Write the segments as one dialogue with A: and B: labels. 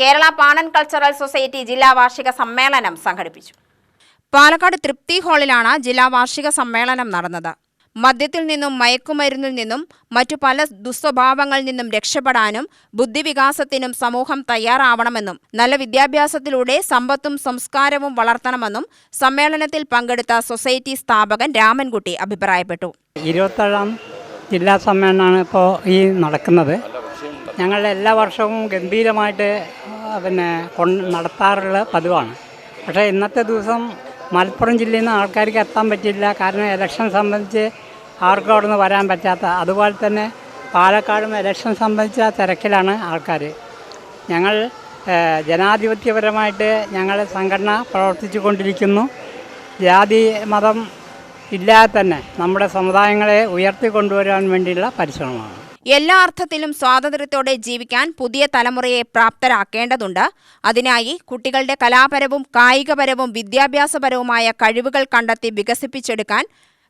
A: കേരള പാണൻ cultural society ജില്ലാ വാർഷിക സമ്മേളനം സംഘടിപ്പിച്ചു. പാലക്കാട് തൃപ്തി ഹാളിലാണ് ജില്ലാ വാർഷിക സമ്മേളനം നടന്നത്. മദ്യത്തിൽ നിന്നും മയക്കുമരുന്നിൽ നിന്നും മറ്റു പല ദുസ്വഭാവങ്ങളിൽ നിന്നും രക്ഷപ്പെടാനും ബുദ്ധിവികാസത്തിനും സമൂഹം തയ്യാറാവണമെന്നും നല്ല വിദ്യാഭ്യാസത്തിലൂടെ സമ്പത്തും സംസ്കാരവും വളർത്തണമെന്നും സമ്മേളനത്തിൽ പങ്കെടുത്ത സൊസൈറ്റി സ്ഥാപകൻ രാമൻകുട്ടി അഭിപ്രായപ്പെട്ടു.
B: ഇരുപത്തേഴാം ജില്ലാ സമ്മേളനമാണ് ഇപ്പോൾ ഈ നടക്കുന്നത്. ഞങ്ങൾ എല്ലാ വർഷവും ഗംഭീരമായിട്ട് പിന്നെ കൊണ്ട് നടത്താറുള്ള പതിവാണ്. പക്ഷേ ഇന്നത്തെ ദിവസം മലപ്പുറം ജില്ലയിൽ നിന്ന് ആൾക്കാർക്ക് എത്താൻ പറ്റില്ല കാരണം ഇലക്ഷൻ സംബന്ധിച്ച് ആർക്കും അവിടെ നിന്ന് വരാൻ പറ്റാത്ത അതുപോലെ തന്നെ പാലക്കാടും ഇലക്ഷൻ സംബന്ധിച്ച തിരക്കിലാണ് ആൾക്കാർ. ഞങ്ങൾ ജനാധിപത്യപരമായിട്ട് ഞങ്ങൾ സംഘടന പ്രവർത്തിച്ചു കൊണ്ടിരിക്കുന്നു ജാതി മതം ഇല്ലാതെ തന്നെ നമ്മുടെ സമുദായങ്ങളെ ഉയർത്തിക്കൊണ്ടുവരാൻ വേണ്ടിയുള്ള പരിശ്രമമാണ്.
A: എല്ലാ അർത്ഥത്തിലും സ്വാതന്ത്ര്യത്തോടെ ജീവിക്കാൻ പുതിയ തലമുറയെ പ്രാപ്തരാക്കേണ്ടതുണ്ട്. അതിനായി കുട്ടികളുടെ കലാപരവും കായികപരവും വിദ്യാഭ്യാസപരവുമായ കഴിവുകൾ കണ്ടെത്തി വികസിപ്പിച്ചെടുക്കാൻ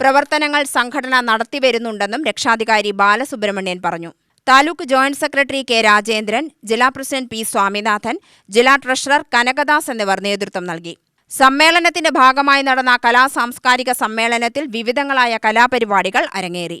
A: പ്രവർത്തനങ്ങൾ സംഘടന നടത്തിവരുന്നുണ്ടെന്നും രക്ഷാധികാരി ബാലസുബ്രഹ്മണ്യൻ പറഞ്ഞു. Taluk joint secretary K Rajendran ജില്ലാ പ്രസിഡന്റ് പി സ്വാമിനാഥൻ ജില്ലാ ട്രഷറർ കനകദാസ് എന്നിവർ നേതൃത്വം നൽകി. സമ്മേളനത്തിന്റെ ഭാഗമായി നടന്ന കലാ സാംസ്കാരിക സമ്മേളനത്തിൽ വിവിധങ്ങളായ കലാപരിപാടികൾ അരങ്ങേറി.